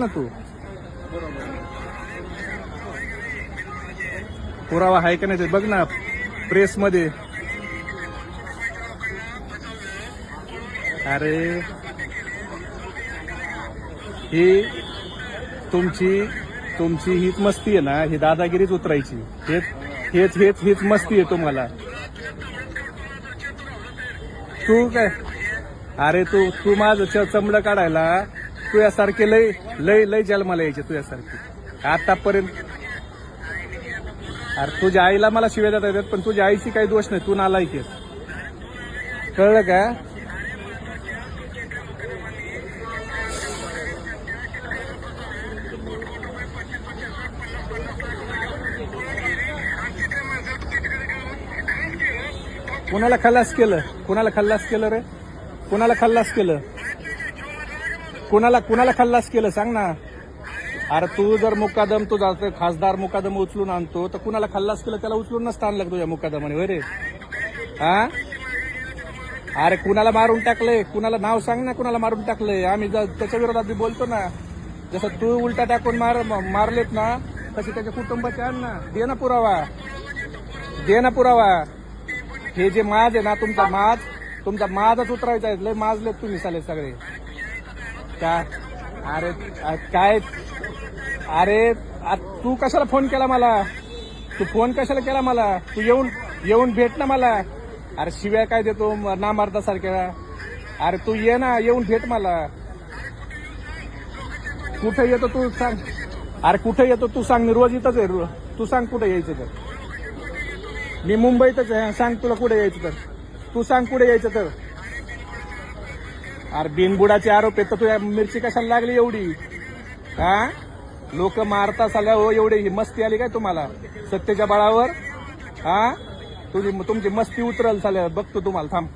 ना तू? पुरावा आहे का नाही ते? बघ ना प्रेस मध्ये अरे. ही तुमची तुमची हीच मस्ती आहे ना? ही दादागिरीच उतरायची. हेच हेच हेच हीच मस्ती आहे तुम्हाला. तू काय? अरे तू तू माझं चमडं काढायला. तुझ्यासारखे लय लय लय जन्माला यायचे तुझ्यासारखे. आतापर्यंत. अरे तुझ्या आईला मला शिव्या देता येतात पण तुझ्या आईची काही दोष नाही तू नालायक कळलं का? कुणाला खल्लास केलं? कुणाला खल्लास केलं रे? कुणाला खल्लास केलं? कुणाला कुणाला खल्लास केलं? सांग ना. अरे तू जर मुकादम तू जातो खासदार मुकादम उचलून आणतो तर कुणाला खल्लास केलं? त्याला उचलून नसतं आणलं तुझ्या मुकादमाने होय रे. हा अरे कुणाला मारून टाकलंय? कुणाला नाव सांग ना कुणाला मारून टाकलंय? आम्ही ज- त्याच्या विरोधात बी बोलतो ना. जसं तू उलटा टाकून मार मारलेत ना तसे त्याच्या कुटुंबाचे आण ना. दे ना पुरावा. दे ना पुरावा. हे जे माज आहे ना तुमचा माज तुमचा माजच उतरायचा आहे. लय माजलेत तुम्ही साले सगळे. का? अरे काय? अरे तू कशाला फोन केला मला? तू फोन कशाला केला मला? तू येऊन येऊन भेट ना मला. अरे शिव्या काय देतो? ना मारता सारख्या. अरे तू ये ना येऊन भेट मला. कुठे येतो तू सांग. अरे कुठे येतो तू सांग. मी रोज इथंच आहे. तू सांग कुठे यायचं तर. मी मुंबईतच आहे. सांग तुला कुठे यायचं तर. तू सांग कुठे यायचं तर. अरे बिनबुडाचे आरोप आहेत तर तुझ्या मिरची कशाला लागली एवढी? हा? लोक मारता साल्या हो एवढी ही मस्ती आली काय तुम्हाला? सत्तेच्या बळावर? हा? तुझी तुमची मस्ती उतरल साल्या बघतो तुम्हाला थांब.